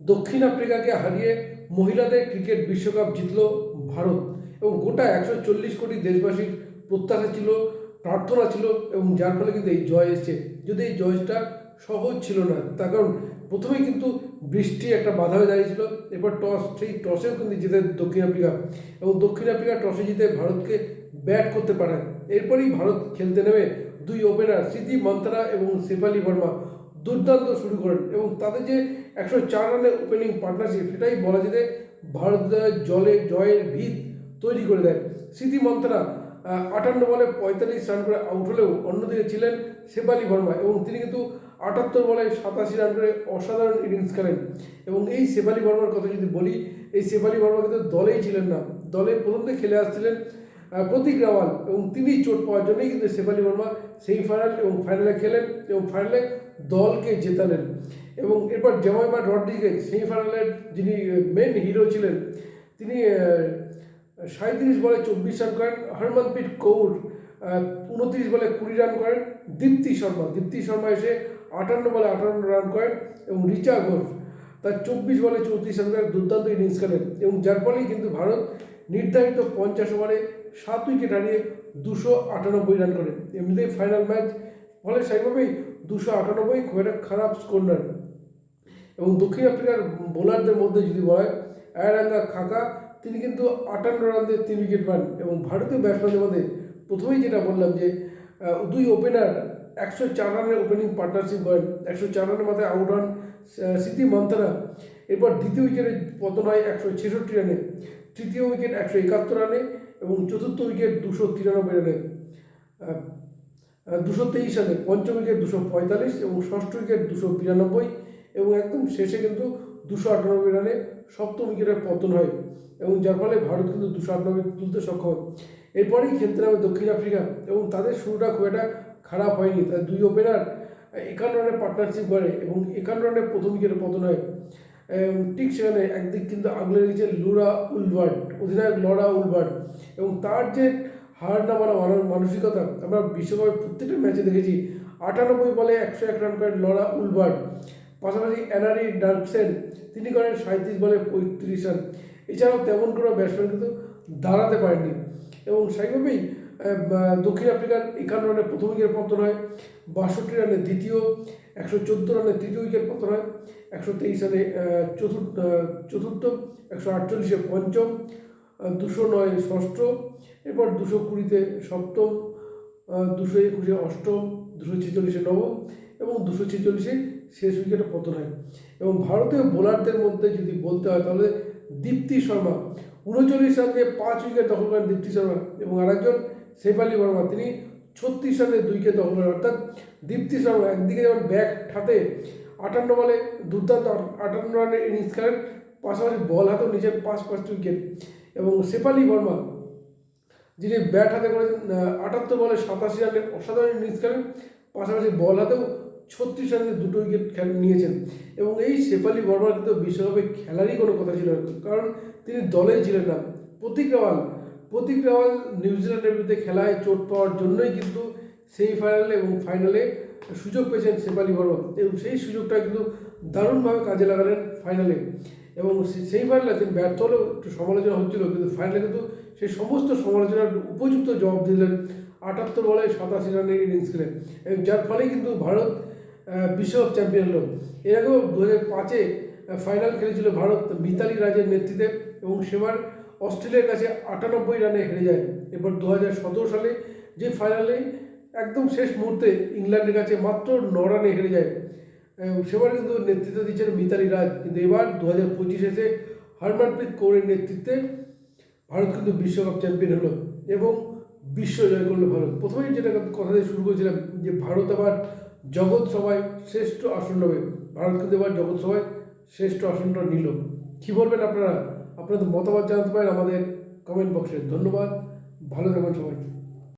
দক্ষিণ আফ্রিকাকে হারিয়ে মহিলাদের ক্রিকেট বিশ্বকাপ জিতল ভারত এবং গোটা একশো চল্লিশ কোটি দেশবাসীর প্রত্যাশা ছিল, প্রার্থনা ছিল এবং যার ফলে কিন্তু এই জয় এসছে। যদি এই জয়টা সহজ ছিল না, তার কারণ প্রথমেই কিন্তু বৃষ্টি একটা বাধা হয়ে দাঁড়িয়েছিল। এরপর টস, সেই টসেও কিন্তু জিতে দক্ষিণ আফ্রিকা এবং দক্ষিণ আফ্রিকা টসে জিতে ভারতকে ব্যাট করতে পারে। এরপরই ভারত খেলতে নেমে দুই ওপেনার স্মৃতি মন্ত্রা এবং শেফালি বর্মা দুর্দান্ত শুরু করেন এবং তাদের যে একশো চার রানের ওপেনিং পার্টনারশিপ সেটাই বলা যেতে ভারতের জলে জয়ের ভিত তৈরি করে দেয়। স্মৃতি মন্ত্রা আটান্ন বলে পঁয়তাল্লিশ রান করে আউট হলেও অন্যদিকে ছিলেন শেফালি বর্মা এবং তিনি কিন্তু আটাত্তর বলে সাতাশি রান করে অসাধারণ ইনিংস খেলেন। এবং এই শেফালি বর্মার কথা যদি বলি, এই শেফালি বর্মা কিন্তু দলেই ছিলেন না। দলে প্রথম থেকে খেলে আসছিলেন প্রতীক রাওয়াল এবং তিনি চোট পাওয়ার জন্যই কিন্তু শেফালি বর্মা সেমিফাইনাল এবং ফাইনালে খেলেন এবং ফাইনালে দলকে জেতালেন। এবং এরপর জেমাইমা রড্রিগেজ সেমিফাইনালের যিনি মেন হিরো ছিলেন, তিনি সাঁত্রিশ বলে চব্বিশ রান করেন। হরমনপ্রীত কৌর উনত্রিশ বলে কুড়ি রান করেন। দীপ্তি শর্মা দীপ্তি শর্মা এসে আটান্ন বলে আটান্ন রান করেন এবং রিচা ঘোষ তার চব্বিশ বলে চৌত্রিশ রান করেন, দুর্দান্ত ইনিংস খেলেন। এবং যার ফলেই কিন্তু ভারত নির্ধারিত পঞ্চাশ ওভারে সাত উইকেট হারিয়ে দুশো আটানব্বই রান করেন এমনিতেই ফাইনাল ম্যাচ ফলে সেইভাবেই দুশো আটানব্বই খুব একটা খারাপ স্কোর নয় এবং দক্ষিণ আফ্রিকার বোলারদের মধ্যে যদি বলা হয় আয়ারাঙ্গা খাকা, তিনি কিন্তু আটান্ন রান দিয়ে তিন উইকেট পান। এবং ভারতীয় ব্যাটসম্যানদের মধ্যে প্রথমেই যেটা বললাম যে দুই ওপেনার একশো চার রানের ওপেনিং পার্টনারশিপ করেন। একশো চার রানের মাথায় আউট হন স্মৃতি মন্থানা এরপর দ্বিতীয় উইকেটে পতন হয় একশো ছেষট্টি রানে তৃতীয় উইকেট একশো একাত্তর রানে এবং চতুর্থ উইকেট দুশো তিরানব্বই রানে দুশো তেইশ রানে পঞ্চম উইকেট দুশো পঁয়তাল্লিশ এবং ষষ্ঠ উইকেট দুশো বিরানব্বই এবং একদম শেষে কিন্তু দুশো আটানব্বই রানে সপ্তম উইকেটের পতন হয় এবং যার ফলে ভারত কিন্তু দুশো আটানব্বই তুলতে সক্ষম। এরপরেই খেলতে নামে দক্ষিণ আফ্রিকা এবং তাদের শুরুটা খুব একটা খারাপ হয়নি। তাদের দুই ওপেনার একান্ন রানের পার্টনারশিপ করে এবং একান্ন রানে প্রথম উইকেটে পতন হয়। ঠিক সেখানে একদিক কিন্তু আগলে রেখেছে লুরা উলবার্ট, অধিনায়ক লরা উলবার্ট এবং তার যে হার না মানা মানসিকতা। আমরা বিশ্বকাপের প্রত্যেকটা ম্যাচে দেখেছি আটানব্বই বলে একশো এক রান করেন লরা উলবার্ট। পাশাপাশি এনআরই ডার্কসেন তিনি করেন সাঁত্রিশ বলে পঁয়ত্রিশ রান এছাড়াও তেমন কোনো ব্যাটসম্যান কিন্তু দাঁড়াতে পারেননি। এবং সেইভাবেই দক্ষিণ আফ্রিকার একান্ন রানে প্রথম উইকেট পতন হয়। বাষট্টি রানে দ্বিতীয়, একশো চোদ্দ রানে তৃতীয় উইকেট পতন হয়। একশো তেইশ রানে চতুর্থ চতুর্থ, একশো আটচল্লিশে পঞ্চম। দুশো নয় ষষ্ঠ, এরপর দুশো কুড়িতে সপ্তম দুশো একুশে অষ্টম, দুশো ছেচল্লিশে নবম এবং দুশো ছেচল্লিশে শেষ উইকেটে পতন হয়। এবং ভারতীয় বোলারদের মধ্যে যদি বলতে হয় তাহলে দীপ্তি শর্মা, উনচল্লিশ রান পাঁচ উইকেট দখল করেন দীপ্তি শর্মা এবং আরেকজন শেফালি বর্মা, তিনি ছত্রিশ রানে দুই উইকেট দখল করেন। অর্থাৎ দীপ্তি শর্মা একদিকে যেমন ব্যাক হাতে আটান্ন বলে দুর্দান্ত, আটান্ন রানের ইনিংস খেলেন, পাশাপাশি বল হাতেও নিচের পাঁচ পাঁচটি উইকেট। এবং শেফালি বর্মা, যিনি ব্যাট হাতে করেছেন আটাত্তর বলে সাতাশি রানের অসাধারণ ইনিংস খেলেন, পাশাপাশি বল হাতেও ছত্রিশ রানে দুটো উইকেট খেল, নিয়েছেন। এবং এই শেফালি বর্মার কিন্তু বিশ্বকাপে খেলারই কোনো কথা ছিল কারণ তিনি দলেই ছিলেন না। প্রতীক রাওয়াল প্রতীক রাওয়াল নিউজিল্যান্ডের বিরুদ্ধে খেলায় চোট পাওয়ার জন্যই কিন্তু সেমিফাইনালে এবং ফাইনালে সুযোগ পেয়েছেন শেফালি বর্মা। এবং সেই সুযোগটা কিন্তু দারুণভাবে কাজে লাগালেন ফাইনালে এবং সেই ফাইনালে তিনি ব্যর্থ হলেও একটু সমালোচনা হচ্ছিল, কিন্তু ফাইনালে কিন্তু সেই সমস্ত সমালোচনার উপযুক্ত জবাব দিলেন আটাত্তর বলে সাতাশি রানের ইনিংস খেলেন এবং যার ফলে কিন্তু ভারত বিশ্বকাপ চ্যাম্পিয়ন হলো। এর আগেও দু হাজার পাঁচে ফাইনাল খেলেছিল ভারত মিতালি রাজের নেতৃত্বে এবং সেবার অস্ট্রেলিয়ার কাছে আটানব্বই রানে হেরে যায়। এরপর দু হাজার সতেরো সালে যে ফাইনালে একদম শেষ মুহূর্তে ইংল্যান্ডের কাছে মাত্র ন রানে হেরে যায়। সেবার কিন্তু নেতৃত্ব দিচ্ছেন মিতালি রাজ। কিন্তু এবার দু হাজার পঁচিশে এসে হরমনপ্রীত কৌরের নেতৃত্বে ভারত কিন্তু বিশ্বকাপ চ্যাম্পিয়ন হলো এবং বিশ্ব জয় করল ভারত। প্রথমেই যেটা কথা দিয়ে শুরু করেছিলাম যে ভারত আবার জগৎ সভায় শ্রেষ্ঠ আসন নেবে ভারত কিন্তু এবার জগৎ সভায় শ্রেষ্ঠ আসনটা নিল। কী বলবেন আপনারা? আপনাদের মতামত জানাতে পারেন আমাদের কমেন্ট বক্সে ধন্যবাদ। ভালো থাকবেন সবাই।